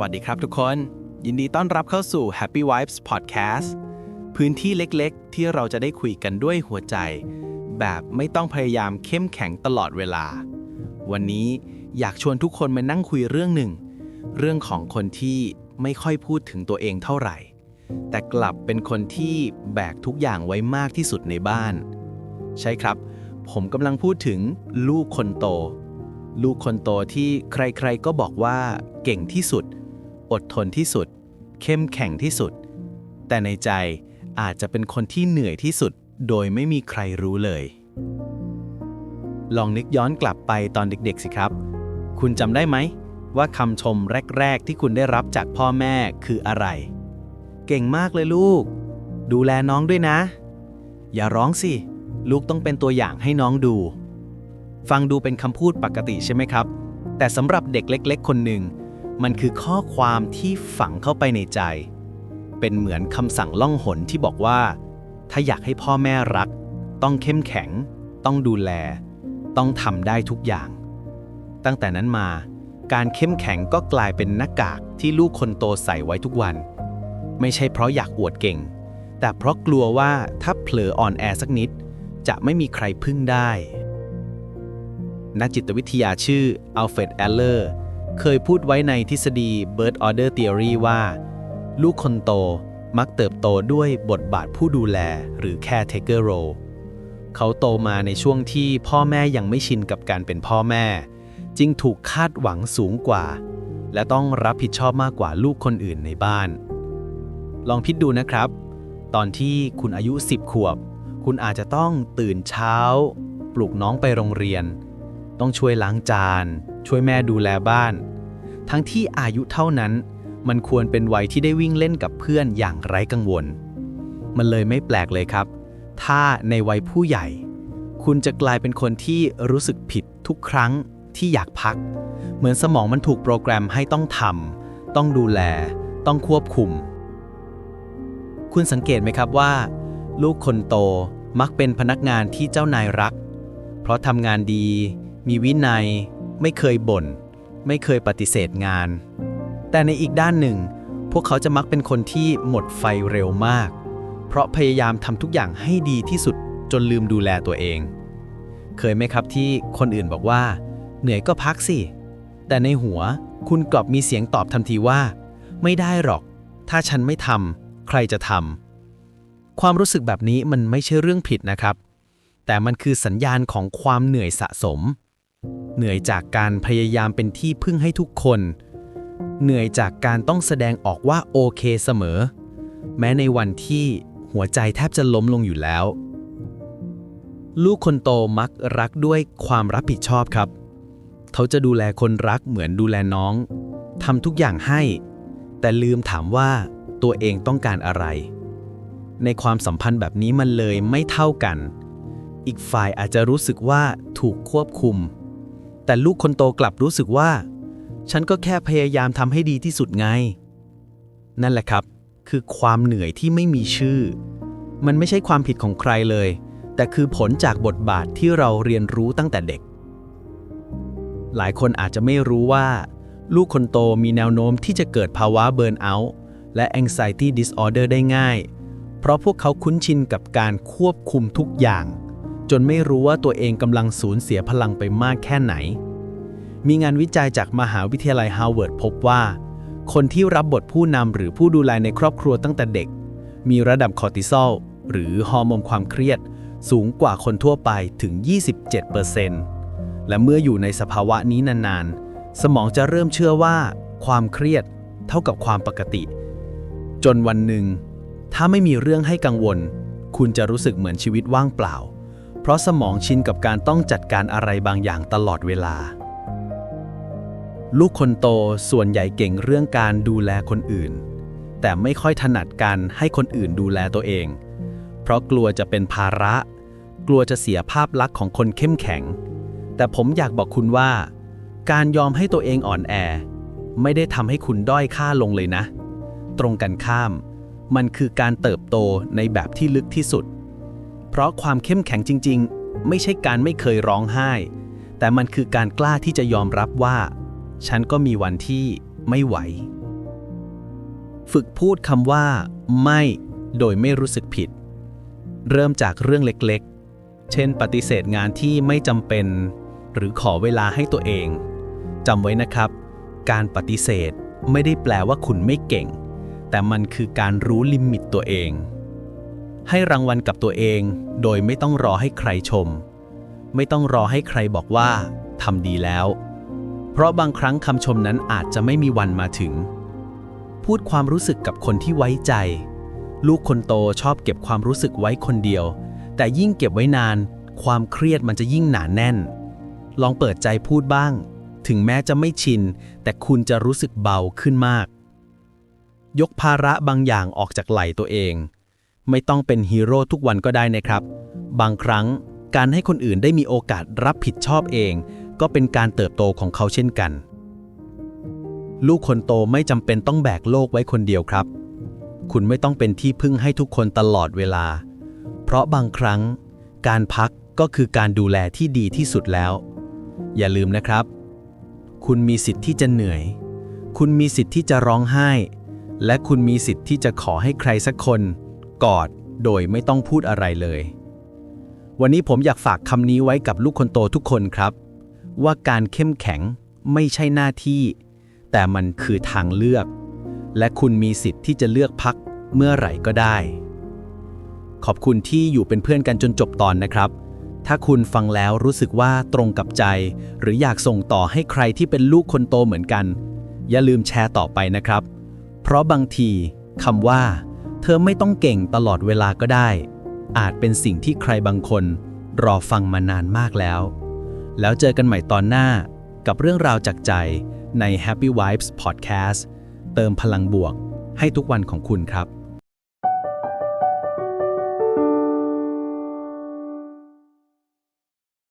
วัสดีครับทุกคน ยินดีต้อนรับเข้าสู่ Happy Vibes Podcast พื้นที่เล็กๆ ที่เราจะได้คุยกันด้วยหัวใจ แบบไม่ต้องพยายามเข้มแข็งตลอดเวลา วันนี้อยากชวนทุกคนมานั่งคุยเรื่องหนึ่ง เรื่องของคนที่ไม่ค่อยพูดถึงตัวเองเท่าไหร่ แต่กลับเป็นคนที่แบกทุกอย่างไว้มากที่สุดในบ้าน ใช่ครับ ผมกำลังพูดถึงลูกคนโต ลูกคนโตที่ใครๆก็บอกว่าเก่งที่สุด อดทนที่สุด เข้มแข็งที่สุด แต่ในใจอาจจะเป็นคนที่เหนื่อยที่สุดโดยไม่มีใครรู้เลย ลองนึกย้อนกลับไปตอนเด็ก ๆ สิครับ คุณจำได้ไหม ว่าคำชมแรก ๆ ที่คุณได้รับจากพ่อแม่คืออะไร เก่งมากเลยลูก ดูแลน้องด้วยนะ อย่าร้องสิ ลูกต้องเป็นตัวอย่างให้น้องดู ฟังดูเป็นคำพูดปกติใช่ไหมครับ แต่สำหรับเด็กเล็ก ๆ คนหนึ่ง มันคือข้อความที่ฝังเข้าไปในใจ เป็นเหมือนคำสั่งล่องหนที่บอกว่า ถ้าอยากให้พ่อแม่รัก ต้องเข้มแข็ง ต้องดูแล ต้องทำได้ทุกอย่าง ตั้งแต่นั้นมา การเข้มแข็งก็กลายเป็นหน้ากากที่ลูกคนโตใส่ไว้ทุกวัน ไม่ใช่เพราะอยากอวดเก่ง แต่เพราะกลัวว่าถ้าเผลออ่อนแอสักนิด จะไม่มีใครพึ่งได้นักจิตวิทยาชื่ออัลเฟรดแอลเลอร์ เคยพูดไว้ในทฤษฎี Bird Order Theory ว่า ลูกคนโตมักเติบโตด้วยบทบาทผู้ดูแลหรือ caretaker role เขาโตมาในช่วงที่พ่อแม่ยังไม่ชินกับการเป็นพ่อแม่ จึงถูกคาดหวังสูงกว่า และต้องรับผิดชอบมากกว่าลูกคนอื่นในบ้าน ลองพิดดูนะครับ ตอนที่คุณอายุ 10 ขวบ คุณอาจจะต้องตื่นเช้า ปลุกน้องไปโรงเรียน ต้องช่วยล้างจาน ช่วยแม่ดูแลบ้าน ทั้งที่อายุเท่านั้น มันควรเป็นวัยที่ได้วิ่งเล่นกับเพื่อนอย่างไร้กังวล มันเลยไม่แปลกเลยครับ ถ้าในวัยผู้ใหญ่ คุณจะกลายเป็นคนที่รู้สึกผิดทุกครั้งที่อยากพัก เหมือนสมองมันถูกโปรแกรมให้ต้องทำต้องดูแล ต้องควบคุม คุณสังเกตไหมครับว่า ลูกคนโตมักเป็นพนักงานที่เจ้านายรัก เพราะทำงานดี มีวินัย ไม่เคยบ่น ไม่เคยปฏิเสธงาน แต่ในอีกด้านหนึ่ง พวกเขาจะมักเป็นคนที่หมดไฟเร็วมาก เพราะพยายามทำทุกอย่างให้ดีที่สุดจนลืมดูแลตัวเอง เคยไหมครับที่คนอื่นบอกว่า เหนื่อยก็พักสิ แต่ในหัวคุณกลับมีเสียงตอบทันทีว่า ไม่ได้หรอก ถ้าฉันไม่ทำใครจะทำความรู้สึกแบบนี้มันไม่ใช่เรื่องผิดนะครับ แต่มันคือสัญญาณของความเหนื่อยสะสม เหนื่อยจากการพยายามเป็นที่พึ่งให้ทุกคน เหนื่อยจากการต้องแสดงออกว่าโอเคเสมอ แม้ในวันที่หัวใจแทบจะล้มลงอยู่แล้ว ลูกคนโตมักรักด้วยความรับผิดชอบครับ เขาจะดูแลคนรักเหมือนดูแลน้องทำทุกอย่างให้ แต่ลืมถามว่าตัวเองต้องการอะไร ในความสัมพันธ์แบบนี้มันเลยไม่เท่ากัน อีกฝ่ายอาจจะรู้สึกว่าถูกควบคุม แต่ลูกคนโตกลับรู้สึกว่า ฉันก็แค่พยายามทำให้ดีที่สุดไง นั่นแหละครับ คือความเหนื่อยที่ไม่มีชื่อ มันไม่ใช่ความผิดของใครเลย แต่คือผลจากบทบาทที่เราเรียนรู้ตั้งแต่เด็ก หลายคนอาจจะไม่รู้ว่า ลูกคนโตมีแนวโน้มที่จะเกิดภาวะเบิร์นเอาท์และ anxiety disorder ได้ง่าย เพราะพวกเขาคุ้นชินกับการควบคุมทุกอย่าง จนไม่รู้ว่าตัวเองกำลังสูญเสียพลังไปมากแค่ไหน มีงานวิจัยจากมหาวิทยาลัยฮาร์วาร์ดพบว่า คนที่รับบทผู้นำหรือผู้ดูแลในครอบครัวตั้งแต่เด็ก มีระดับคอร์ติซอลหรือฮอร์โมนความเครียด สูงกว่าคนทั่วไปถึง 27%และเมื่ออยู่ในสภาวะนี้นานๆ สมองจะเริ่มเชื่อว่า ความเครียดเท่ากับความปกติ จนวันหนึ่ง ถ้าไม่มีเรื่องให้กังวล คุณจะรู้สึกเหมือนชีวิตว่างเปล่า เพราะสมองชินกับการต้องจัดการอะไรบางอย่างตลอดเวลา ลูกคนโตส่วนใหญ่เก่งเรื่องการดูแลคนอื่น แต่ไม่ค่อยถนัดการให้คนอื่นดูแลตัวเอง เพราะกลัวจะเป็นภาระ กลัวจะเสียภาพลักษณ์ของคนเข้มแข็ง แต่ผมอยากบอกคุณว่า การยอมให้ตัวเองอ่อนแอ ไม่ได้ทำให้คุณด้อยค่าลงเลยนะ ตรงกันข้าม มันคือการเติบโตในแบบที่ลึกที่สุด เพราะความเข้มแข็งจริง ๆ ไม่ใช่การไม่เคยร้องไห้ แต่มันคือการกล้าที่จะยอมรับว่า ฉันก็มีวันที่ไม่ไหว ฝึกพูดคำว่า ไม่โดยไม่รู้สึกผิด เริ่มจากเรื่องเล็กๆ เช่น ปฏิเสธงานที่ไม่จำเป็น หรือขอเวลาให้ตัวเองจำไว้นะครับ การปฏิเสธไม่ได้แปลว่าคุณไม่เก่ง แต่มันคือการรู้ลิมิตตัวเอง ให้รางวัลกับตัวเอง โดยไม่ต้องรอให้ใครชม ไม่ต้องรอให้ใครบอกว่าทำดีแล้ว เพราะบางครั้งคำชมนั้นอาจจะไม่มีวันมาถึง พูดความรู้สึกกับคนที่ไว้ใจ ลูกคนโตชอบเก็บความรู้สึกไว้คนเดียว แต่ยิ่งเก็บไว้นาน ความเครียดมันจะยิ่งหนาแน่น ลองเปิดใจพูดบ้าง ถึงแม้จะไม่ชิน แต่คุณจะรู้สึกเบาขึ้นมาก ยกภาระบางอย่างออกจากไหล่ตัวเอง ไม่ต้องเป็นฮีโร่ทุกวันก็ได้นะครับ บางครั้งการให้คนอื่นได้มีโอกาสรับผิดชอบเอง ก็เป็นการเติบโตของเขาเช่นกัน ลูกคนโตไม่จำเป็นต้องแบกโลกไว้คนเดียวครับ คุณไม่ต้องเป็นที่พึ่งให้ทุกคนตลอดเวลา เพราะบางครั้ง การพักก็คือการดูแลที่ดีที่สุดแล้ว อย่าลืมนะครับ คุณมีสิทธิ์ที่จะเหนื่อย คุณมีสิทธิ์ที่จะร้องไห้ และคุณมีสิทธิ์ที่จะขอให้ใครสักคน กอด โดยไม่ต้องพูดอะไรเลย วันนี้ผมอยากฝากคำนี้ไว้กับลูกคนโตทุกคนครับ ว่าการเข้มแข็งไม่ใช่หน้าที่ แต่มันคือทางเลือก และคุณมีสิทธิ์ที่จะเลือกพักเมื่อไหร่ก็ได้ ขอบคุณที่อยู่เป็นเพื่อนกันจนจบตอนนะครับ ถ้าคุณฟังแล้วรู้สึกว่าตรงกับใจ หรืออยากส่งต่อให้ใครที่เป็นลูกคนโตเหมือนกัน อย่าลืมแชร์ต่อไปนะครับ เพราะบางทีคำว่า เธอไม่ต้องเก่งตลอดเวลาก็ได้ อาจเป็นสิ่งที่ใครบางคน รอฟังมานานมากแล้ว แล้วเจอกันใหม่ตอนหน้ากับเรื่องราวจากใจใน Happy Vibes Podcast เติมพลังบวกให้ทุกวันของคุณครับ